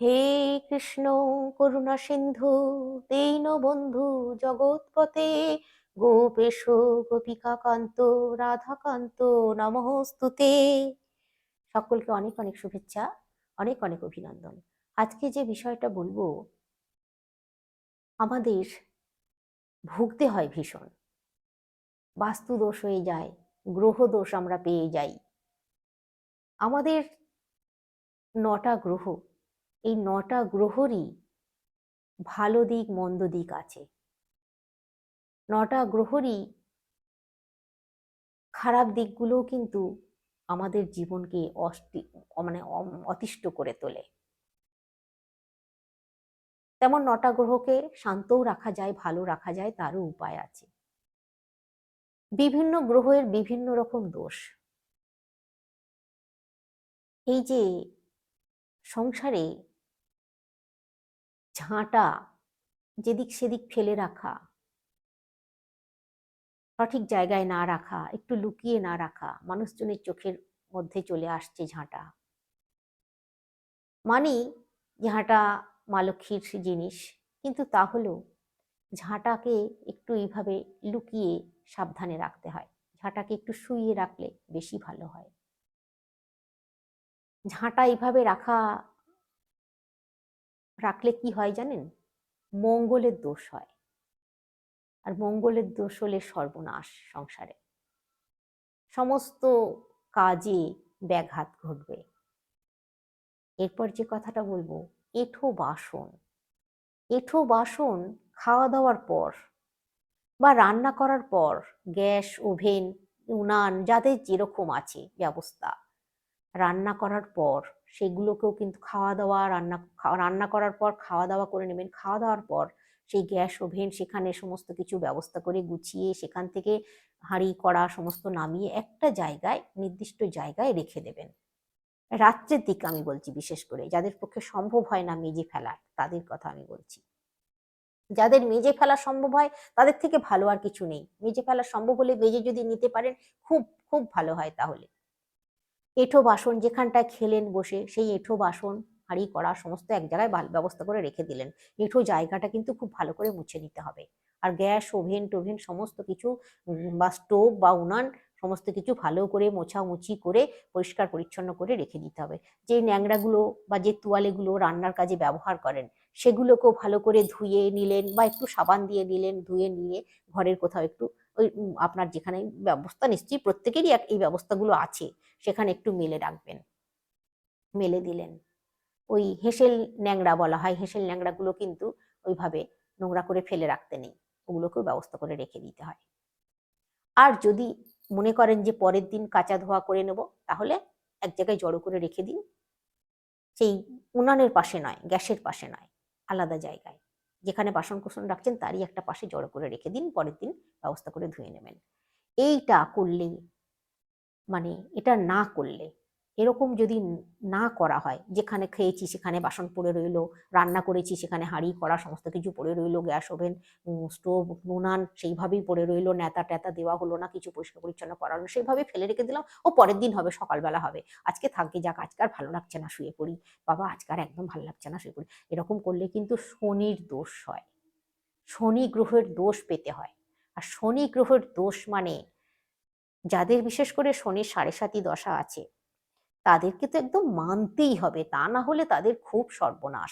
হে কৃষ্ণ করুণা সিন্ধু দীনবন্ধু জগৎপতে গোপেশ গোপিকা কান্ত রাধাকান্ত নমস্তুতে। সকলকে অনেক অনেক শুভেচ্ছা, অনেক অনেক অভিনন্দন। আজকে যে বিষয়টা বলব, আমাদের ভুগতে হয় ভীষণ। বাস্তু দোষ হয়ে যায় গ্রহ দোষ আমরা পেয়ে যাই। আমাদের নটা গ্রহ এই নটা গ্রহরই ভালো দিক, মন্দ দিক আছে। নটা গ্রহরই খারাপ দিকগুলোও কিন্তু আমাদের জীবনকে অষ্টি মানে অতিষ্ঠ করে তোলে। তেমন নটা গ্রহকে শান্তও রাখা যায়, ভালো রাখা যায়, তারও উপায় আছে। বিভিন্ন গ্রহের বিভিন্ন রকম দোষ। এই যে সংসারে ঝাঁটা যেদিক সেদিক ফেলে রাখা, সঠিক জায়গায় না রাখা, একটু লুকিয়ে না রাখা, মানুষজনের চোখের মধ্যে চলে আসছে ঝাঁটা। মানে ঝাঁটা মা লক্ষ্মীর জিনিস, কিন্তু তা তাহলেও ঝাঁটাকে একটু এইভাবে লুকিয়ে সাবধানে রাখতে হয়। ঝাঁটাকে একটু শুইয়ে রাখলে বেশি ভালো হয়। ঝাঁটা এইভাবে রাখা, রাখলে কি হয় জানেন? মঙ্গলের দোষ হয়। আর মঙ্গলের দোষ হলে সর্বনাশ সংসারে। সমস্ত কাজে ব্যাঘাত ঘটবে। এরপর যে কথাটা বলব, এঠো বাসন। এঠো বাসন খাওয়া দাওয়ার পর বা রান্না করার পর, গ্যাস, ওভেন, উনান, যাদের যেরকম আছে ব্যবস্থা। রান্না করার পর, সেগুলোকেও কিন্তু খাওয়া দাওয়া, রান্না রান্না করার পর, খাওয়া দাওয়া করে নেবেন। খাওয়া দাওয়ার পর, সেই গ্যাস ওভেন, সেখানে সমস্ত কিছু ব্যবস্থা করে গুছিয়ে সেখান থেকে হাঁড়ি, কড়া সমস্ত নামিয়ে একটা জায়গায়, নির্দিষ্ট জায়গায় রেখে দেবেন। রাত্রের দিকে আমি বলছি বিশেষ করে, যাদের পক্ষে সম্ভব হয় না মেজে ফেলার, তাদের কথা আমি বলছি। যাদের মেজে ফেলা সম্ভব হয়, তাদের থেকে ভালো আর কিছু নেই। মেজে ফেলা সম্ভব হলে মেজে যদি নিতে পারেন, খুব খুব ভালো হয় তাহলে। এঁঠো বাসন যেখানটায় খেলেন বসে, সেই এঁঠো বাসন হাঁড়ি, কড়া সমস্ত এক জায়গায় ব্যবস্থা করে রেখে দিলেন। এঁঠো জায়গাটা কিন্তু খুব ভালো করে মুছে নিতে হবে। আর গ্যাস, ওভেন, টোভেন সমস্ত কিছু বা স্টোভ বা উনান সমস্ত কিছু ভালো করে মোছামুছি করে, পরিষ্কার পরিচ্ছন্ন করে রেখে দিতে হবে। যে ন্যাংরাগুলো বা যে তোয়ালেগুলো রান্নার কাজে ব্যবহার করেন, সেগুলোকেও ভালো করে ধুয়ে নিলেন বা একটু সাবান দিয়ে নিলেন, ধুয়ে নিয়ে ঘরের কোথাও একটু ওই আপনার যেখানে ব্যবস্থা নিশ্চয়ই প্রত্যেকেরই এক- এই ব্যবস্থাগুলো আছে, সেখানে একটু মেলে রাখবেন মেলে দিলেন। ওই হেসেল ন্যাংরা বলা হয়, হেসেল ন্যাংরাগুলো কিন্তু ওইভাবে নোংরা করে ফেলে রাখতে নেই, ওগুলোকেও ব্যবস্থা করে রেখে দিতে হয়। আর যদি মনে করেন যে পরের দিন কাঁচা ধোয়া করে নেব, তাহলে এক জায়গায় জড়ো করে রেখে দিন। সেই উনানের পাশে নয়, গ্যাসের পাশে নয়, আলাদা জায়গায়। যেখানে বাসন কোসন রাখছেন, তারই একটা পাশে জড়ো করে রেখে দিন, পরের দিন ব্যবস্থা করে ধুয়ে নেবেন। এইটা করলে মানে এটা না করলে এরকম যদি না করা হয়, যেখানে খেয়েছি সেখানে বাসন পড়ে রইল, রান্না করেছি সেখানে হাঁড়ি, কড়া, সমস্ত কিছু পড়ে রইল, গ্যাস ওভেন স্টোভ, নুনান সেইভাবেই পড়ে রইল, নেতা টেতা দেওয়া হলো না, কিছু পরিষ্কার পরিচ্ছন্ন করা হলো, সেইভাবে ফেলে রেখে দিলাম, ও পরের দিন হবে, সকালবেলা হবে। আজকে থাকবে যাক, আজকে আর ভালো লাগছে না, শুয়ে পড়ি। বাবা, আজকে আর একদম ভালো লাগছে না, শুয়ে পড়ি। এরকম করলে কিন্তু শনির দোষ হয়। শনি গ্রহের দোষ পেতে হয়। আর শনি গ্রহের দোষ মানে যাদের বিশেষ করে শনির সাড়ে সাতি দশা আছে তাদেরকে তো একদম মানতেই হবে, তা না হলে তাদের খুব সর্বনাশ।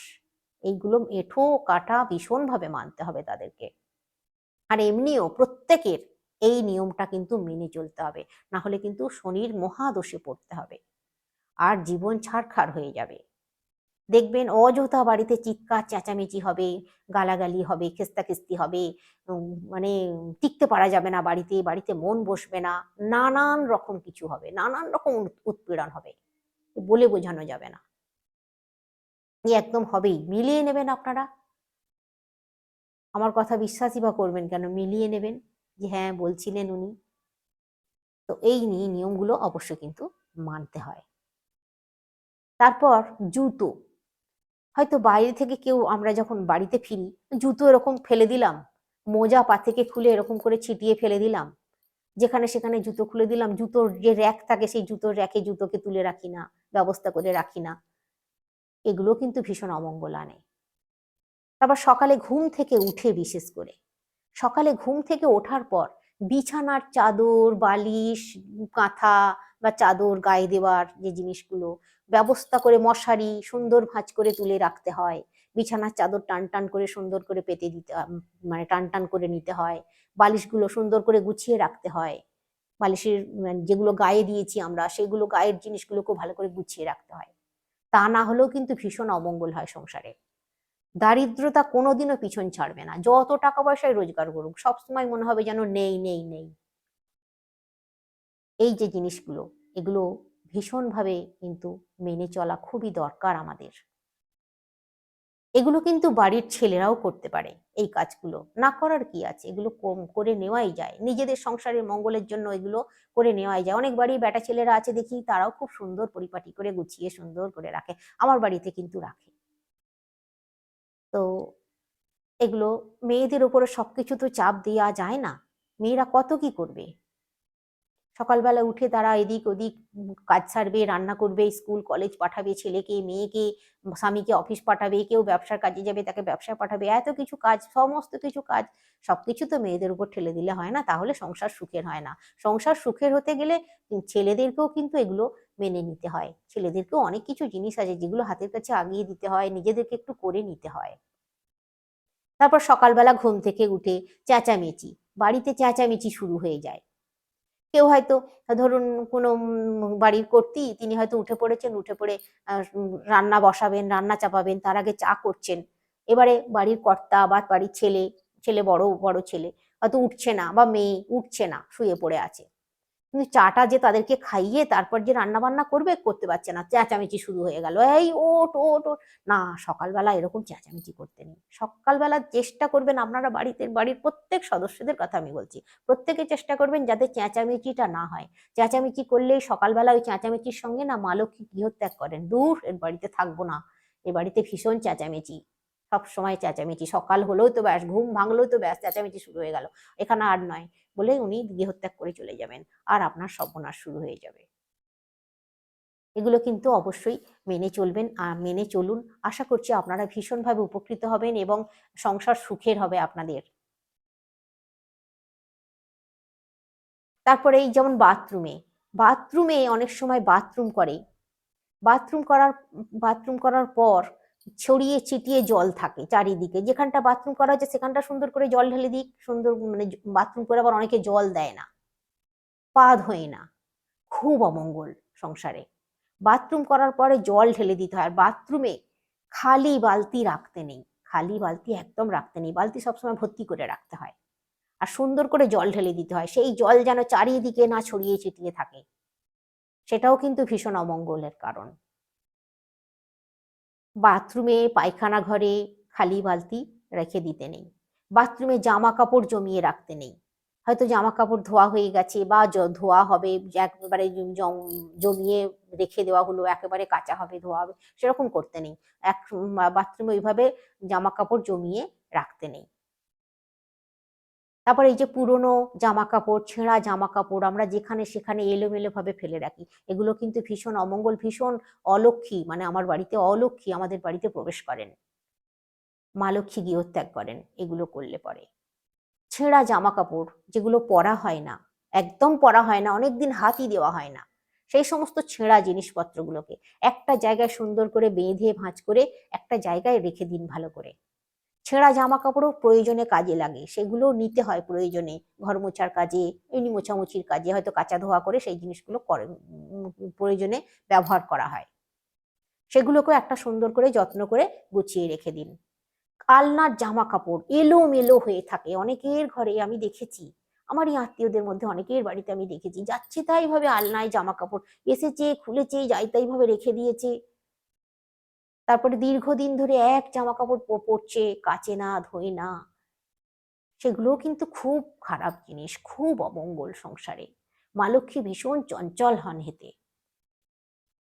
এইগুলো এঁঠো কাটা ভীষণভাবে মানতে হবে তাদেরকে। আর এমনিও প্রত্যেকের এই নিয়মটা কিন্তু মেনে চলতে হবে, না হলে কিন্তু শনির মহাদোষে পড়তে হবে। আর জীবন ছাড়খাড় হয়ে যাবে। দেখবেন অযথা বাড়িতে চিৎকার, চেঁচামেচি হবে, গালাগালি হবে, খেস্তাখিস্তি হবে মানে টিকতে পারা যাবে না বাড়িতে বাড়িতে মন বসবে না, নানান রকম কিছু হবে, নানান রকম উৎ- উৎপীড়ন হবে। বলে বোঝানো যাবে না। একদম হবেই, মিলিয়ে নেবেন আপনারা। আমার কথা বিশ্বাসই বা করবেন কেন? মিলিয়ে নেবেন যে হ্যাঁ বলছিলেন উনি। তো এই নিয়ে নিয়মগুলো অবশ্যই কিন্তু মানতে হয়। তারপর জুতো। হয়তো বাইরে থেকে কেউ আমরা যখন বাড়িতে ফিরি, জুতো এরকম ফেলে দিলাম, মোজা পা থেকে খুলে এরকম করে ছিটিয়ে ফেলে দিলাম, যেখানে সেখানে জুতো খুলে দিলাম, জুতোর যে র্যাক থাকে, সেই জুতোর র্যাকে জুতোকে তুলে রাখি না। ব্যবস্থা করে রাখি না। এগুলো কিন্তু ভীষণ অমঙ্গল আনে। তারপর সকালে ঘুম থেকে উঠে বিশেষ করে। সকালে ঘুম থেকে ওঠার পর বিছানার চাদর, বালিশ, কাঁথা বা চাদর গায়ে দেওয়ার যে জিনিসগুলো ব্যবস্থা করে মশারি সুন্দর ভাঁজ করে তুলে রাখতে হয়। বিছানার চাদর টান টান করে সুন্দর করে পেতে দিতে মানে টান টান করে নিতে হয়। বালিশগুলো সুন্দর করে গুছিয়ে রাখতে হয়। বালিশের মানে যেগুলো গায়ে দিয়েছি আমরা, সেগুলো গায়ের জিনিসগুলোকেও ভালো করে গুছিয়ে রাখতে হয়। তা না হলেও কিন্তু ভীষণ অমঙ্গল হয় সংসারে। দারিদ্রতা কোনোদিনও পিছন ছাড়বে না। যত টাকা পয়সায় রোজগার করুক সবসময় মনে হবে যেন নেই নেই নেই। এই যে জিনিসগুলো, এগুলো ভীষণভাবে কিন্তু মেনে চলা খুবই দরকার আমাদের। এগুলো কিন্তু বাড়ির ছেলেরাও করতে পারে এই কাজগুলো। না করার কি আছে? এগুলো কম করে নেওয়াই যায়। নিজেদের সংসারের মঙ্গলের জন্য এগুলো করে নেওয়াই যায়। অনেক বাড়ি বেটা ছেলেরা আছে দেখি, তারাও খুব সুন্দর পরিপাটি করে গুছিয়ে সুন্দর করে রাখে। আমার বাড়িতে কিন্তু রাখে। তো এগুলো মেয়েদের উপরে সবকিছু তো চাপ দেওয়া যায় না। মেয়েরা কত কি করবে? সকালবেলা উঠে তারা এদিক ওদিক কাজ সারবে, রান্না করবে, স্কুল, কলেজ পাঠাবে, ছেলেকে, মেয়েকে, স্বামীকে অফিস পাঠাবে, কেউ ব্যবসার কাজে যাবে, তাকে ব্যবসায় পাঠাবে, এত কিছু কাজ, সমস্ত কিছু কাজ, সবকিছু তো মেয়েদের উপর ঠেলে দিলে হয় না, তাহলে সংসার সুখের হয় না। সংসার সুখের হতে গেলে ছেলেদেরকেও কিন্তু এগুলো মেনে নিতে হয়। ছেলেদেরকেও অনেক কিছু জিনিস আছে যেগুলো হাতের কাছে আগিয়ে দিতে হয়, নিজেদেরকে একটু করে নিতে হয়। তারপর সকালবেলা ঘুম থেকে উঠে চেঁচামেচি বাড়িতে চেঁচামেচি শুরু হয়ে যায়। কেউ হয়তো, ধরুন কোনো বাড়ির কর্তি, তিনি হয়তো উঠে পড়েছেন, উঠে পড়ে রান্না বসাবেন, রান্না চাপাবেন, তার আগে চা করছেন। এবারে বাড়ির কর্তা বা বাড়ির ছেলে ছেলে বড় বড় ছেলে, হয়তো উঠছে না বা মেয়ে উঠছে না, শুয়ে পড়ে আছে। কিন্তু চাটা যে তাদেরকে খাইয়ে তারপর যে রান্না বান্না করবে, করতে পারছে না। চেঁচামেচি শুরু হয়ে গেল। এই ওট ওট ওট। না, সকালবেলা এরকম চেঁচামেচি করতে নেই। সকালবেলা চেষ্টা করবেন আপনারা বাড়িতে, বাড়ির প্রত্যেক সদস্যদের কথা আমি বলছি। প্রত্যেকে চেষ্টা করবেন যাতে চেঁচামেচিটা না হয়। চেঁচামেচি করলেই সকালবেলা ওই চেঁচামেচির সঙ্গে না মা লক্ষ্মী গৃহত্যাগ করেন। দূর, এর বাড়িতে থাকব না। এ বাড়িতে ভীষণ চেঁচামেচি। সব সময় চেঁচামেচি। সকাল হলেও তো ব্যাস, ঘুম ভাঙলেও তো ব্যাস, চেঁচামেচি শুরু হয়ে গেল। এখানে আর নয়, বলে উনি গৃহত্যাগ করে চলে যাবেন। আর আপনার সর্বনাশ শুরু হয়ে যাবে। এগুলো কিন্তু অবশ্যই মেনে চলবেন মেনে চলুন। আশা করছি আপনারা ভীষণভাবে উপকৃত হবেন এবং সংসার সুখের হবে আপনাদের। তারপরে এই যেমন বাথরুমে বাথরুমে অনেক সময় বাথরুম করে। বাথরুম করার বাথরুম করার পর ছড়িয়ে ছিটিয়ে জল থাকে চারিদিকে। যেখানটা বাথরুম করা হচ্ছে সেখানটা সুন্দর করে জল ঢেলে দিক, সুন্দর মানে বাথরুম করে আবার অনেকে জল দেয় না। পা ধোয় না। খুব অমঙ্গল সংসারে। বাথরুম করার পরে জল ঢেলে দিতে হয়। আর বাথরুমে খালি বালতি রাখতে নেই। খালি বালতি একদম রাখতে নেই। বালতি সবসময় ভর্তি করে রাখতে হয়। আর সুন্দর করে জল ঢেলে দিতে হয়। সেই জল যেন চারিদিকে না ছড়িয়ে ছিটিয়ে থাকে। সেটাও কিন্তু ভীষণ অমঙ্গলের কারণ। বাথরুমে পায়খানা ঘরে খালি বালতি রেখে দিতে নেই। বাথরুমে জামা কাপড় জমিয়ে রাখতে নেই। হয়তো জামা কাপড় ধোয়া হয়ে গেছে বা ধোয়া হবে, একেবারে জম- জম- জমিয়ে রেখে দেওয়া হলো, একেবারে কাঁচা হবে, ধোয়া হবে, সেরকম করতে নেই। এক বাথরুমে ওইভাবে জামা কাপড় জমিয়ে রাখতে নেই। তারপর এই যে পুরনো জামা কাপড় ছেঁড়া জামা কাপড় আমরা যেখানে সেখানে এলোমেলো ভাবে ফেলে রাখি। এগুলো কিন্তু ভীষণ অমঙ্গল, ভীষণ অলক্ষী মানে আমার বাড়িতে অলক্ষী, আমাদের বাড়িতে প্রবেশ করেন। মা লক্ষ্মী গৃহত্যাগ করেন, এগুলো করলে পরে। ছেঁড়া জামা কাপড় যেগুলো পরা হয় না, একদম পরা হয় না, অনেকদিন হাতই দেওয়া হয় না, সেই সমস্ত ছেঁড়া জিনিসপত্রগুলোকে একটা জায়গায় সুন্দর করে বেঁধে ভাঁজ করে একটা জায়গায় রেখে দিন ভালো করে। ছেঁড়া জামা কাপড়ও প্রয়োজনে কাজে লাগে। সেগুলো নিতে হয় প্রয়োজনে। ঘর মোছার কাজে, এমনি মোছামুছির কাজে। হয়তো কাঁচা ধোয়া করে সেই জিনিসগুলো করে প্রয়োজনে ব্যবহার করা হয়। সেগুলোকেও একটা সুন্দর করে যত্ন করে গুছিয়ে রেখে দিন। আলনার জামা কাপড় এলো মেলো হয়ে থাকে। অনেকের ঘরে আমি দেখেছি, আমারই আত্মীয়দের মধ্যে অনেকের বাড়িতে আমি দেখেছি, যাচ্ছে তাই ভাবে আলনায় জামা কাপড়, এসেছে, খুলেছে, যাই তাই ভাবে রেখে দিয়েছে। তারপরে দীর্ঘদিন ধরে এক জামা কাপড় পরছে, কাচে না, ধোয় না। সেগুলোও কিন্তু খুব খারাপ জিনিস, খুব অমঙ্গল সংসারে। মা লক্ষ্মী ভীষণ চঞ্চল হন হেতে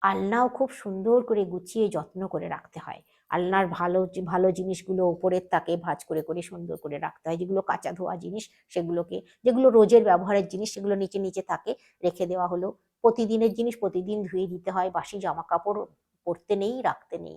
আলনাও খুব সুন্দর করে গুছিয়ে যত্ন করে রাখতে হয়। আলনার ভালো ভালো জিনিসগুলো ওপরের তাকে ভাঁজ করে করে সুন্দর করে রাখতে হয়। যেগুলো কাঁচা ধোয়া জিনিস, সেগুলোকে, যেগুলো রোজের ব্যবহারের জিনিস, সেগুলো নিচে নিচে থাকে রেখে দেওয়া হলো। প্রতিদিনের জিনিস প্রতিদিন ধুয়ে দিতে হয়। বাসি জামা কাপড় পরতে নেই, রাখতে নেই।